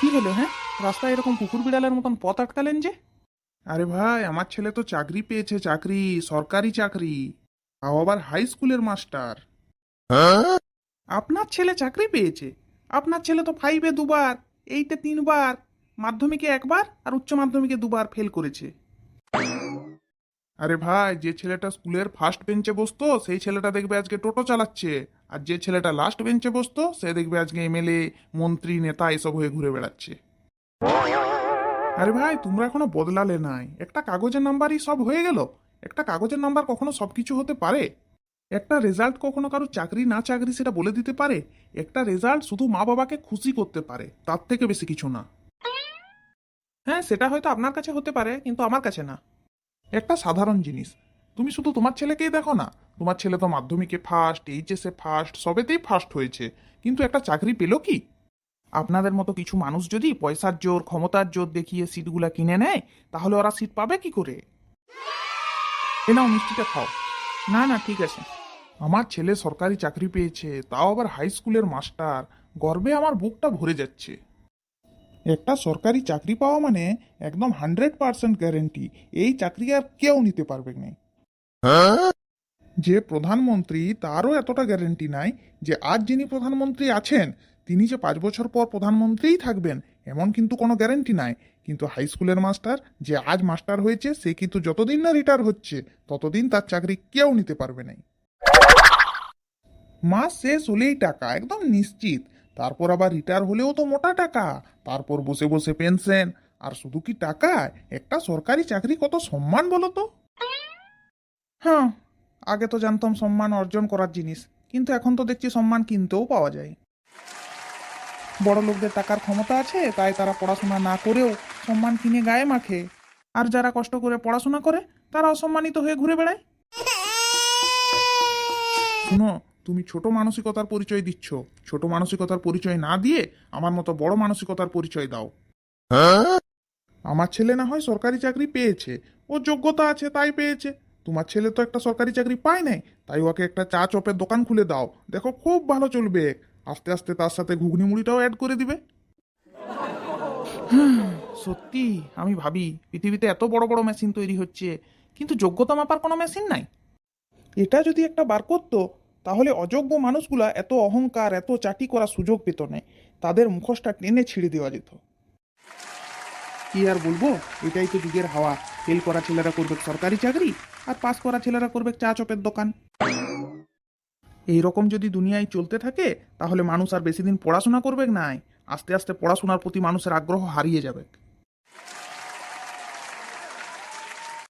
কি হলো হ্যাঁ? রাস্তায় এরকম কুকুর বিড়ালের মতন পথ আটকালেন যে? আরে ভাই আমার ছেলে তো চাকরি পেয়েছে চাকরি সরকারি চাকরি। তাও আবার হাই স্কুলের মাস্টার আপনার ছেলে চাকরি পেয়েছে? আপনার ছেলে তো ফাইভে দুবার এইটে তিনবার মাধ্যমিকে একবার আর উচ্চ মাধ্যমিকে দুবার ফেল করেছে। আরে ভাই যে ছেলেটা স্কুলের ফার্স্ট বেঞ্চে বসতো সেই ছেলেটা দেখবে আজকে টোটো চালাচ্ছে। আর যে ছেলেটা লাস্ট বেঞ্চে বসতো, সে দেখবে আজকে এমএলএ মন্ত্রী, নেতা এসব হয়ে ঘুরে বেড়াচ্ছে। আরে ভাই, তোমরা এখনও বদলালে নাই। একটা কাগজের নাম্বারই সব হয়ে গেল। একটা কাগজের নাম্বার কখনো সবকিছু হতে পারে? একটা রেজাল্ট কখনো কারও চাকরি না চাকরি সেটা বলে দিতে পারে? একটা রেজাল্ট শুধু মা বাবাকে খুশি করতে পারে, তার থেকে বেশি কিছু না। হ্যাঁ সেটা হয়তো আপনার কাছে হতে পারে, কিন্তু আমার কাছে না। একটা সাধারণ জিনিস তুমি শুধু তোমার ছেলেকেই দেখো না। তোমার ছেলে তো মাধ্যমিকে ফার্স্ট এইচএসে ফার্স্ট সবেতেই ফার্স্ট হয়েছে। কিন্তু একটা চাকরি পেল কি? আপনাদের মতো কিছু মানুষ যদি পয়সার জোর, ক্ষমতার জোর দেখিয়ে সিটগুলা কিনে নেয়, তাহলে ওরা সিট পাবে কি করে? এ নাও মিষ্টিটা খাও। না না, ঠিক আছে। আমার ছেলে সরকারি চাকরি পেয়েছে, তাও আবার হাই স্কুলের মাস্টার গর্বে আমার বুকটা ভরে যাচ্ছে। একটা সরকারি চাকরি পাওয়া মানে একদম হান্ড্রেড পার্সেন্ট গ্যারেন্টি এই চাকরি আর কেউ নিতে পারবে না। যে প্রধানমন্ত্রী, তারও এতটা গ্যারেন্টি নাই যে আজ যিনি প্রধানমন্ত্রী আছেন, তিনি যে পাঁচ বছর পর প্রধানমন্ত্রীই থাকবেন, এমন কিন্তু কোনো গ্যারেন্টি নাই। কিন্তু হাই স্কুলের মাস্টার যে আজ মাস্টার হয়েছে, সে কিন্তু যতদিন না রিটায়ার হচ্ছে, ততদিন তার চাকরি কেউ নিতে পারবে না মাস শেষ হলেই টাকা, একদম নিশ্চিত। তারপর আবার রিটায়ার হলেও তো মোটা টাকা। তারপর বসে বসে পেনশন আর শুধু কি টাকা একটা সরকারি চাকরি কত সম্মান বলো তো? হ্যাঁ। আগে তো জানতাম সম্মান অর্জন করার জিনিস কিন্তু এখন তো দেখছি সম্মান কিনতেও পাওয়া যায়। বড় লোকদের টাকার ক্ষমতা আছে তাই তারা পড়াশোনা না করেও সম্মান কিনে গায়ে মাখে। আর যারা কষ্ট করে পড়াশোনা করে তারা অসম্মানিত হয়ে ঘুরে বেড়ায়। শুনো তুমি ছোট মানসিকতার পরিচয় দিচ্ছ। ছোট মানসিকতার পরিচয় না দিয়ে আমার মতো বড় মানসিকতার পরিচয় দাও। আমার ছেলে না হয় সরকারি চাকরি পেয়েছে। ও যোগ্যতা আছে তাই পেয়েছে। তোমার ছেলে তো একটা সরকারি চাকরি পায় নাই তাই ওকে একটা চা চপের দোকান খুলে দাও। দেখো খুব ভালো চলবে। আস্তে আস্তে তার সাথে ঘুগনি মুড়িটাও অ্যাড করে দিবে। সত্যি আমি ভাবি পৃথিবীতে এত বড় বড় মেশিন তৈরি হচ্ছে কিন্তু যোগ্যতা মাপার কোনো মেশিন নাই। এটা যদি একটা বার করতো তাহলে অযোগ্য মানুষগুলা এত অহংকার এত চাটি করার সুযোগ পেত না। তাদের মুখোশটা টেনে ছিঁড়ে দেওয়া যেত। কি আর বলব? এটাই তো যুগের হাওয়া। ফেল করা ছেলেরা করবে সরকারি চাকরি আর পাস করা ছেলেরা করবে চা চপের দোকান। এই রকম যদি দুনিয়ায় চলতে থাকে, তাহলে মানুষ আর বেশি দিন পড়াশোনা করবে নাই। আস্তে আস্তে পড়াশোনার প্রতি মানুষের আগ্রহ হারিয়ে যাবে।